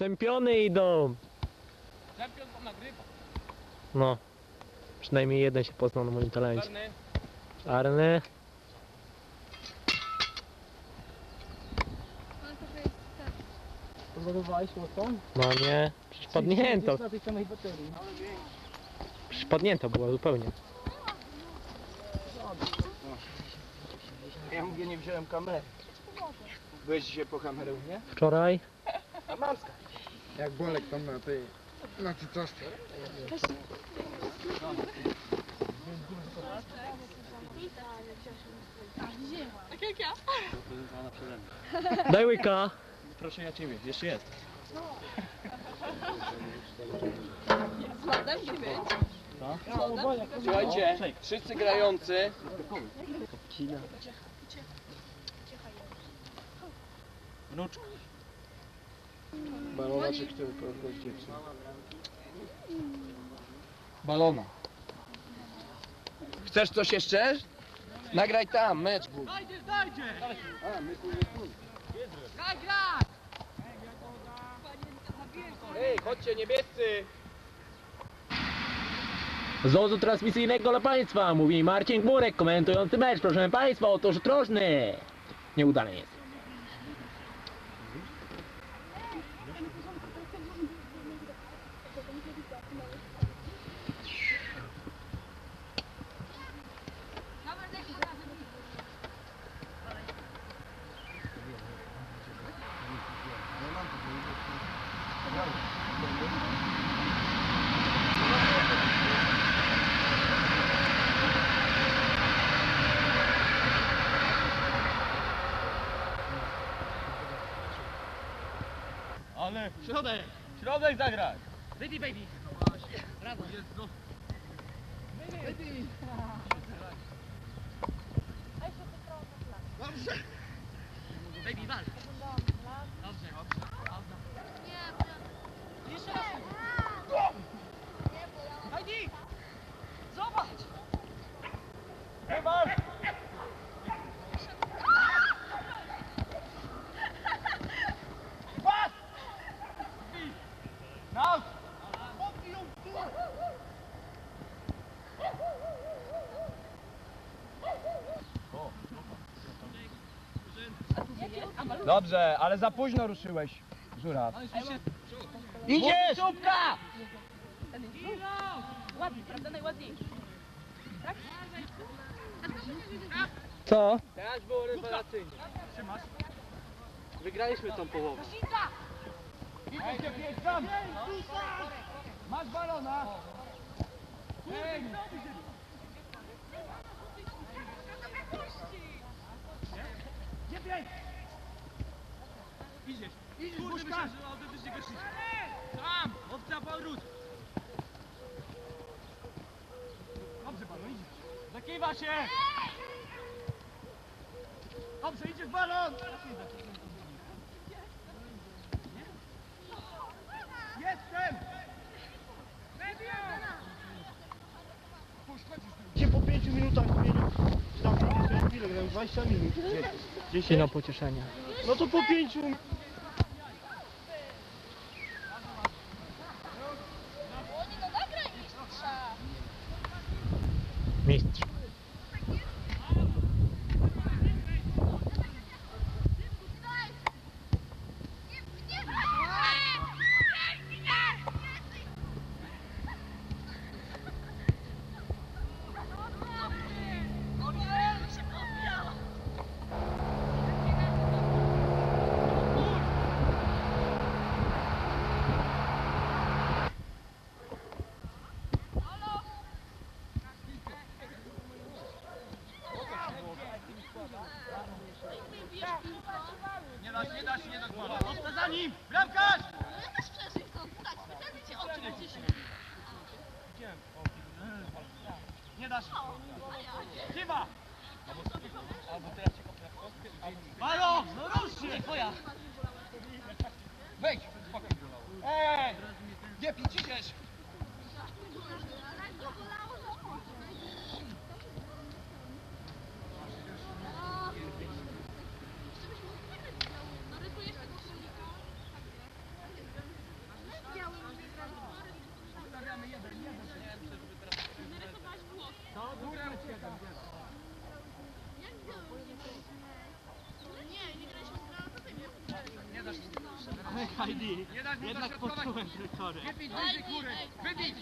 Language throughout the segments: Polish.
Czempiony idą! Czempion to nagrywa. No. Przynajmniej jeden się poznał na moim talencie. Czarny. Czarny. Pozadowałeś mocą? No nie. Przecież padnięto. na tej samej baterii. Przecież było zupełnie. Ja mówię, nie wziąłem kamery. Byłeś dzisiaj po kamerę, nie? Wczoraj. A mamska. Jak Bolek tam na tej, na tej czaszce. Daj łyka. Proszę ja ciebie, jeszcze jest. Słuchajcie, wszyscy grający. Wnuczku. Balona czy kto wyprowadził dziewczynę? Balona. Chcesz coś jeszcze? Nagraj tam, mecz był. Ej, chodźcie niebiescy! Z ozu transmisyjnego dla Państwa mówi Marcin Gmurek komentujący mecz. Proszę Państwa, otóż troszny. Nieudany jest. Ale środek. Środek zagraj. Baby, baby. Brawo. Jest, no. Baby, wal. Dobrze. Jeszcze raz. Heidi! Zobacz! Wywal! Pas! Now! Dobrze, ale za późno ruszyłeś, Żuraw. Idziesz! Czubka! Ładnie, prawda? Najładniejszy. Co? Teraz było rewelacyjnie. Wygraliśmy tą połowę. Masz balona! Ej! Nie! Idziesz! Idziesz, Puszka! autentycznie gościsz! Tam! Obca powrót! Dobrze, balon, idziesz! Zakiwa się! Dobrze, idziesz, balon! Jestem! Gdzie po 5 minutach mieli tam chwilę, grają 20 minut. Gdzie? Chwila pocieszenia. No to po 5 minut. Heidi, Nie dać mu jednak poczułem trykory. Wybić wyżej góry. Wybić.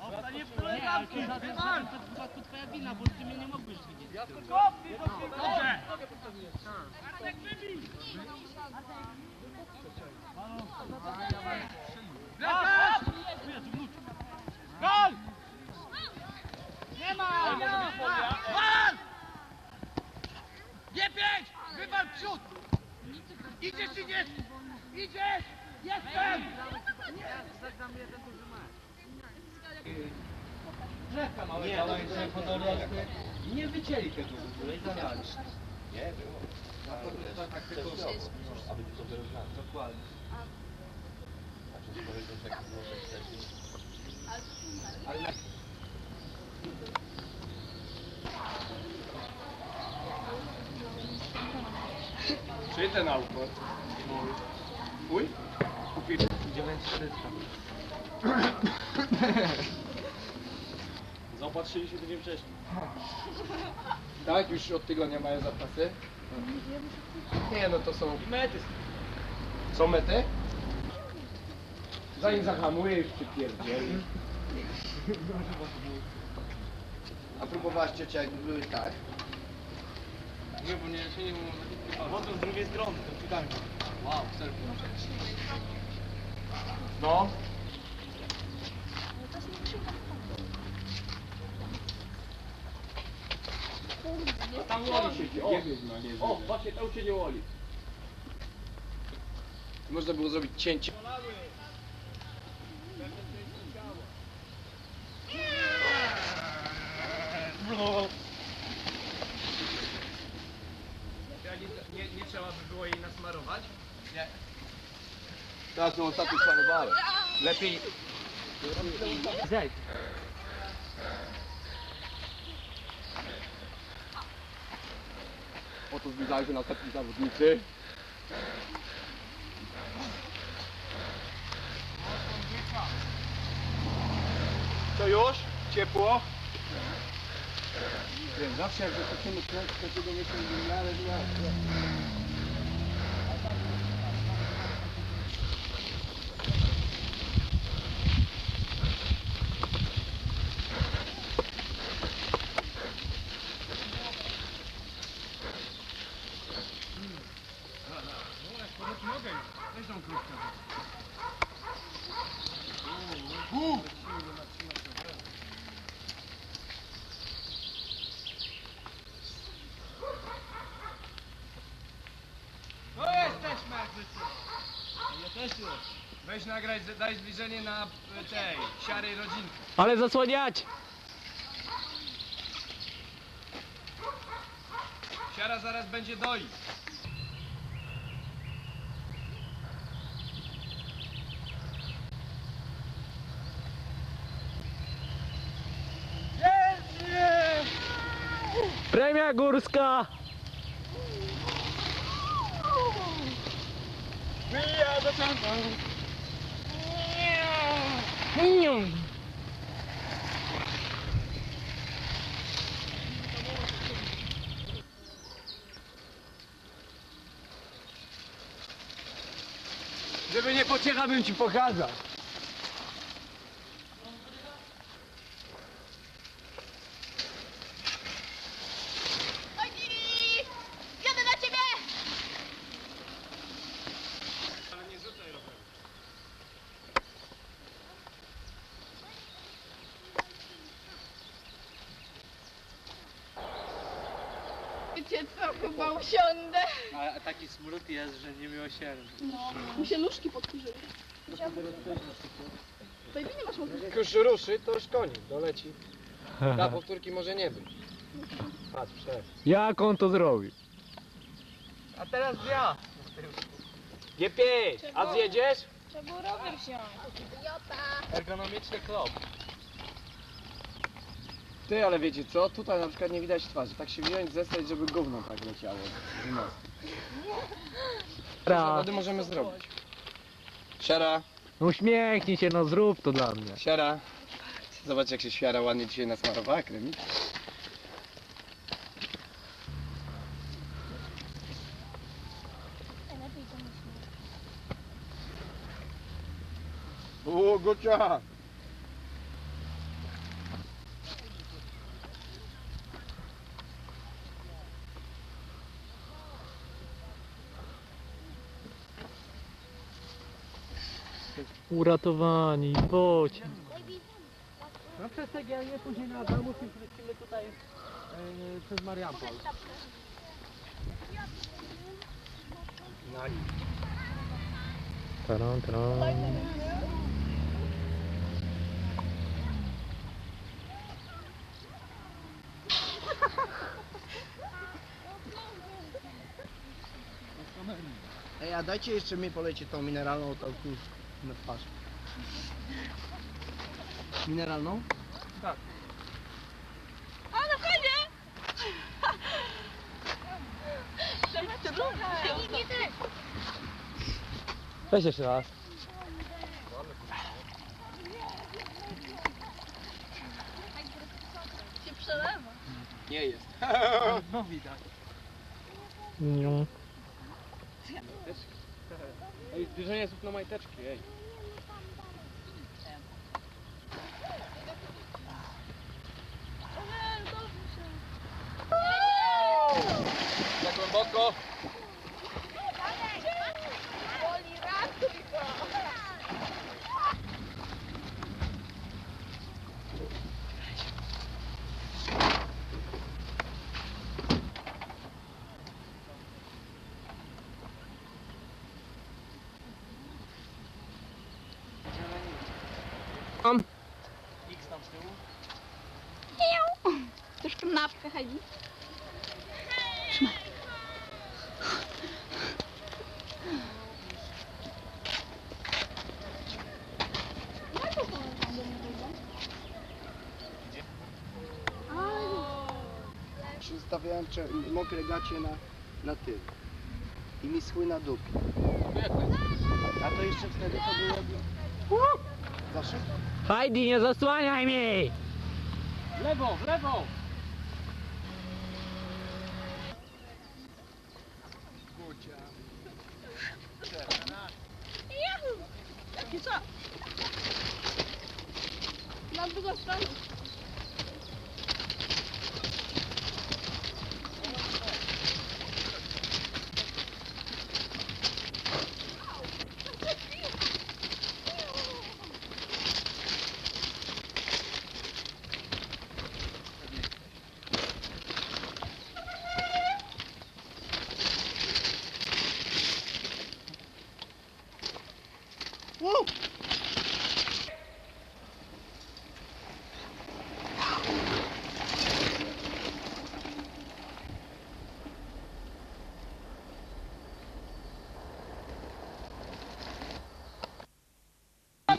Osta nie w Nie, ale ty za- Wywal! To chyba to twoja wina, bo ty mnie nie mogłeś widzieć. Dobrze. Wracasz! Gol! Nie ma! Wal! Nie pięć! Wywal przód! Idziesz, idziesz! Idziesz! Jestem! Nie, to jest podolotny. Nie wycięli tego w ogóle i. Nie, było. To tak tylko Aby to wyrównać. Dokładnie. Ale Czy ten auto? 9300. Zaopatrzyli się tydzień wcześniej. Tak, już od tygodnia mają zapasy? Nie, no to są... Mety. Są mety? Zanim zahamuje, już przypierdzieli. A próbowałaś ciocia, jakby były tak? Nie, bo nie, się nie mogą Wodą z drugiej strony, to czytamy. Wow, serio. No. A tam Woli siedzi, o! O, właśnie tam siedzi Woli. Można było zrobić cięcie. Nie, nie trzeba by było jej nasmarować? Ją ostatnio sparowałem. Lepiej... Zejdź. Oto zbliżają się następni zawodnicy. To już? Ciepło? Zawsze jak zaczniemy kręcić, to się do mnie się ale nie No jesteśmy jak wyszło. Ja też już. Weź nagraj, daj zbliżenie na e, tej siarej rodzinki. Ale zasłaniać! Siara zaraz będzie doić. Premia górska! Żeby nie pociecha, bym ci pokazał. Oj! Jadę na ciebie! Wiecie co, chyba usiądę. A taki smród jest, że niemiłosierny. No, mi się nóżki podkurzyły. Baby, nie masz możliwości. Jak już ruszy, to już koniec, doleci. Ta powtórki może nie być. Patrz, przed. Jak on to zrobił? A teraz ja. G5, a zjedziesz? Trzeba było rower wziąć. Idiota. Ergonomiczny klop. Ty, ale wiecie co? Tutaj na przykład nie widać twarzy. Tak się wziąć, zestać, żeby gówno tak leciało. z mostu. Co Ra. wtedy możemy zrobić? Siara, No uśmiechnij się, no zrób to dla mnie. siara. Zobacz jak się świara ładnie dzisiaj nasmarowała kremik. O, Gocia! Uratowani, bocie. No przez TGN później na Adamus i wrócimy tutaj e, przez Mariampol. Taran, taran. Ej, a dajcie jeszcze mi polecie tą mineralną tą na twarz. Mineralną? A no fajnie! Nie ty! Weź jeszcze raz. Się przelewa. Nie jest. No widać. Niu. Ej, zbliżenie słów na majteczki, ej. X tam z tyłu. Też kanapkę, Heidi. Zostawiałem cze- mokre gacie na, na tył. I mi schły na dupie. A to jeszcze wtedy to było... Zawsze? Heidi, nie zasłaniaj mi! W lewo, w lewo! Jakie co? Na drugą stronę.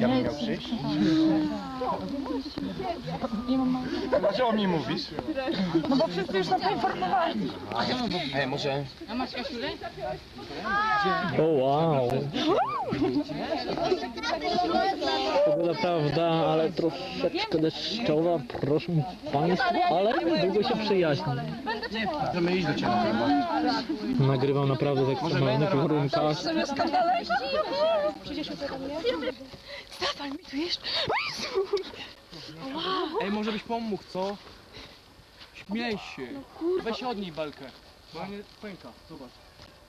Ja bym miał przyjść? Dlaczego mi mówisz? No bo wszyscy już są poinformowani. Ej, może... O wow. To była prawda, ale troszeczkę deszczowa, proszę Państwa, ale długo się przyjaźni. Chcemy iść do Ciebie. Nagrywam naprawdę w ekstremalnych warunkach. Ej, może byś pomógł, co? Śmiej się. Weź od niej belkę. Bo ona nie pęka, zobacz.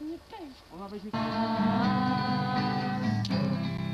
Nie pęka. Ona weźmie... Yeah.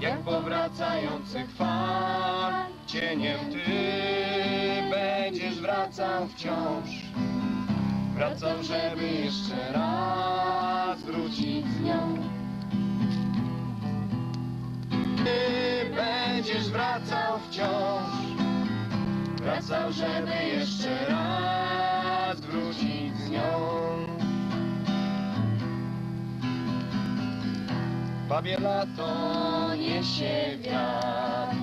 Jak powracających fal Cieniem ty będziesz wracał wciąż. Wracał, żeby jeszcze raz wrócić z nią. Ty będziesz wracał wciąż. Wracał, żeby jeszcze raz Babie lato niesie wiatr.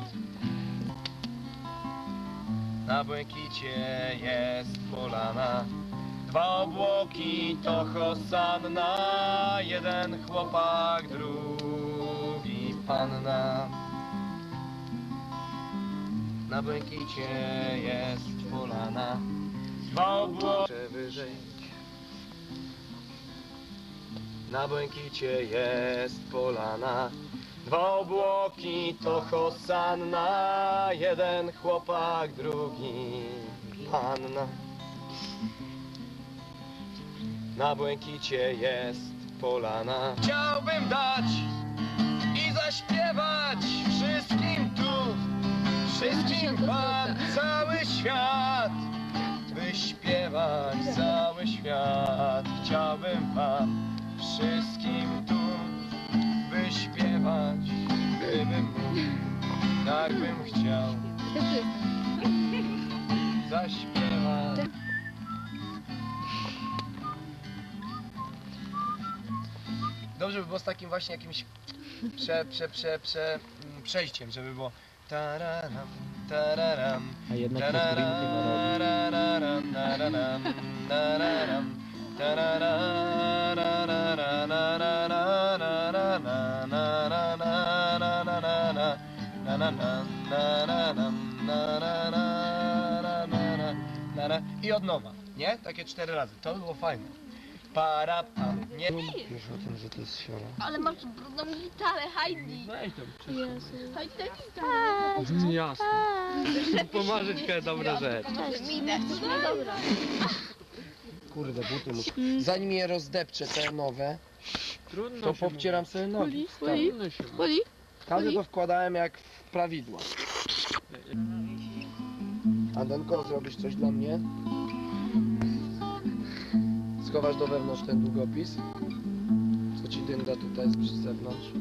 Na błękicie jest polana. Dwa obłoki to hosanna. Jeden chłopak, drugi panna. Na błękicie jest polana. Dwa obłoki. Wyżej na błękicie jest polana. Dwa obłoki to hosanna. Jeden chłopak, drugi panna. Na błękicie jest polana. Chciałbym dać i zaśpiewać wszystkim tu Wszystkim wam cały świat Wyśpiewać cały świat. Chciałbym wam wszystkim tu wyśpiewać, gdybym mógł, tak bym chciał zaśpiewać. Dobrze by było z takim właśnie jakimś prze, prze, prze, prze, mm, przejściem, żeby było tararam, tararam, A jednak powinien tego robić. Tarararam, tararam, I od nowa, nie? Takie cztery razy. To było fajne. Para, pam, nie? Wiesz o tym, że to jest siora. Ale masz brudną gitarę, Heidi. Weź tam. Heidi, tę gitarę. Jasne. Pomarzyć dobra rzecz. Minę, no dobra. Kurde, buty muszę. Zanim je rozdepczę, te nowe, Trudno to się popcieram sobie nogi. mówi. Trudno się. Boli? Każdy to wkładałem jak w prawidła. Andenko, zrobisz coś dla mnie? Schowasz do wewnątrz ten długopis? Co ci dynda tutaj z zewnątrz?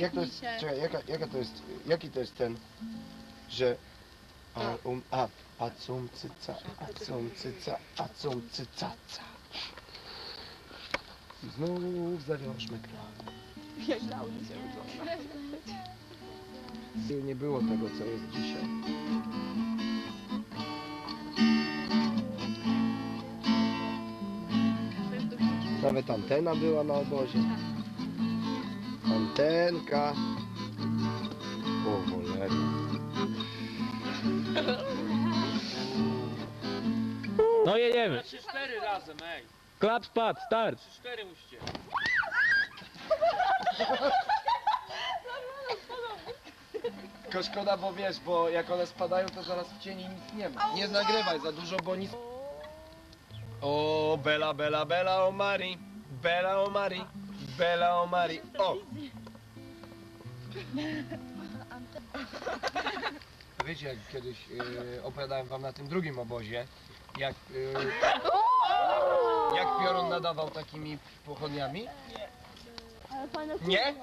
Jak to jest, czekaj, jaka, jaka to jest, jaki to jest ten, że a, um, a, a cum cyca, a cum cyca, a cum cyca, ca. Znów zawiążmy kran. Nie było tego, co jest dzisiaj. Nawet antena była na obozie. Antenka. O cholera. No jedziemy. Trzy, cztery razem, ej. Klap, spad, start. Trzy, cztery musicie. Tylko szkoda, bo wiesz, bo jak one spadają, to zaraz w cieni nic nie ma. Nie nagrywaj za dużo, bo nic... O, Bela, Bela, Bela, o Mari. Bela, o Mari. Bela, o Mari. O! Wiecie, jak kiedyś yy, opowiadałem wam na tym drugim obozie, jak, yy, jak piorun nadawał takimi pochodniami? Nie?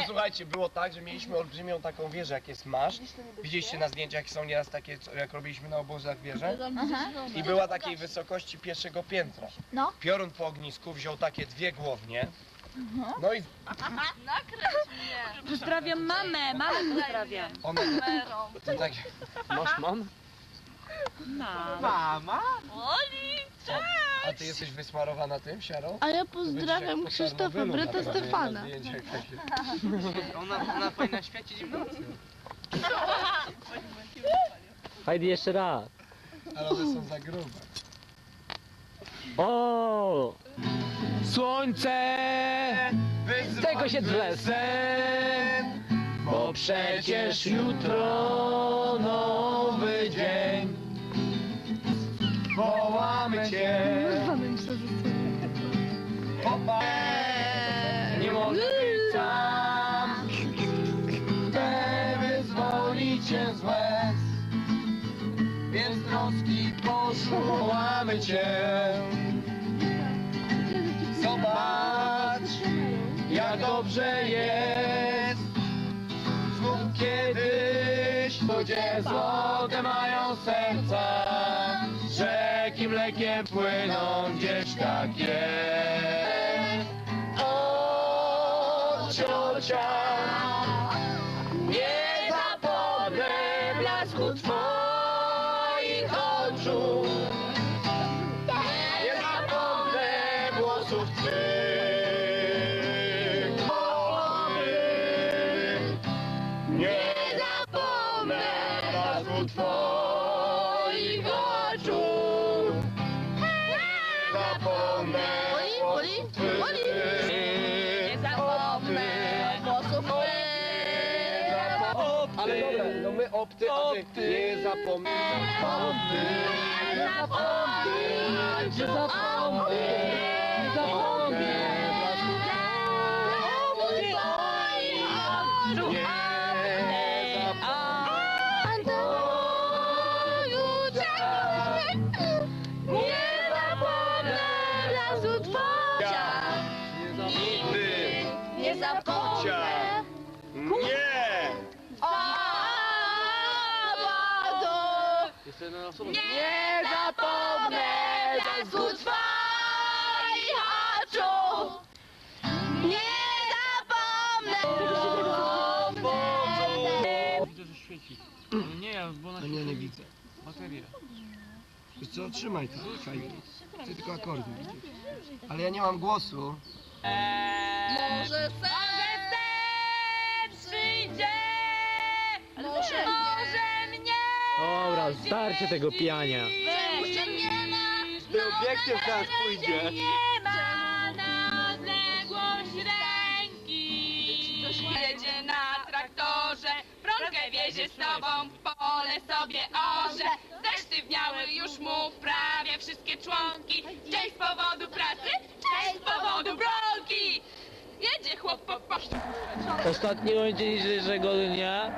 To słuchajcie, było tak, że mieliśmy olbrzymią taką wieżę, jak jest maszt. Widzieliście na zdjęciach, jak są nieraz takie, co- jak robiliśmy na obozach wieże? I była takiej wysokości pierwszego piętra. No. Piorun po ognisku wziął takie dwie głownie. No i Pozdrawiam mamę, mamę pozdrawiam. one... To takie... Masz mam? Mama. A ty jesteś wysmarowana tym, siarą? A ja To będziesz jak pozdrawiam po Krzysztofa, Czarnobylu brata Stefana. na zdjęciach takich. Ona, ona powinna świecić w nocy. Heidi jeszcze raz. Ale one są za grube. O! Słońce! Z tego się drze sen, bo przecież jutro nowy dzień kochamy cię. Zwanym się nie mogę być sam. Te wyzwoli cię z łez, więc troski poszułamy cię. Zobacz, jak dobrze jest. Znów kiedyś ludzie złote mają serca, że rzeki mlekiem płyną, gdzieś tak jest. O, ciocia, nie zapomnę blasku Twoich oczu. Nie zapomnę głosów Twych. Opty, a wy nie zapomnę. Opty, Nie zapomnę, nie zapomnę. Co, trzymaj to, fajnie. Ty tylko akordy. Ale ja nie mam głosu. Może sen przyjdzie. Może mnie. Dobra, starcie tego pijania. Może mnie na Był obiektem teraz pójdzie. nie ma na odległość ręki. Jedzie na traktorze, prądkę wiezie z sobą, w pole sobie orze. Zesztywniały już mu prawie wszystkie członki. Część z powodu pracy, część z powodu bronki. Jedzie chłop po poszczu. Ostatniego dzisiejszego dnia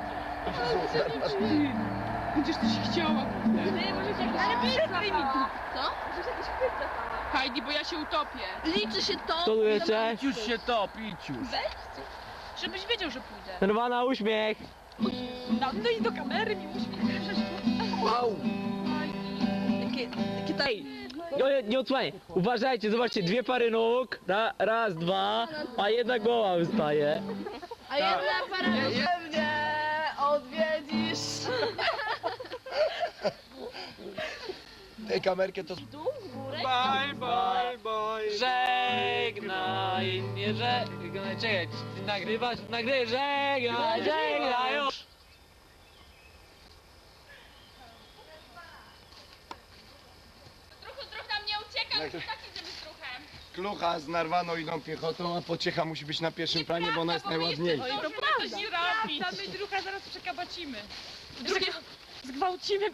Będziesz coś chciała. Ale przykryj mi tu. Co? Heidi, bo ja się utopię. Liczy się to. Kto tu jeszcze? Już się top, idź już. Żebyś wiedział, że pójdę. Nirwana uśmiech. No, no i do kamery mi uśmiech. Wow! Ej, nie, nie odsłaniaj. Uważajcie, zobaczcie, dwie pary nóg. Ra, raz, dwa, a jedna głowa wystaje. A jedna para mnie odwiedzisz. Ej, kamerkę to... Bye, bye, bye. Żegnaj, nie żegnaj, czekaj, ty nagrywasz? Nagrywaj, żegnaj, żegnaj, już. Struch nam nie ucieka, Jak to- tak idziemy. Klucha z narwaną idą piechotą, a pociecha musi być na pierwszym planie, bo ona jest najładniejsza. To prawda. Coś robić. Samy drucha zaraz przekabacimy. Drugie zgwałcimy.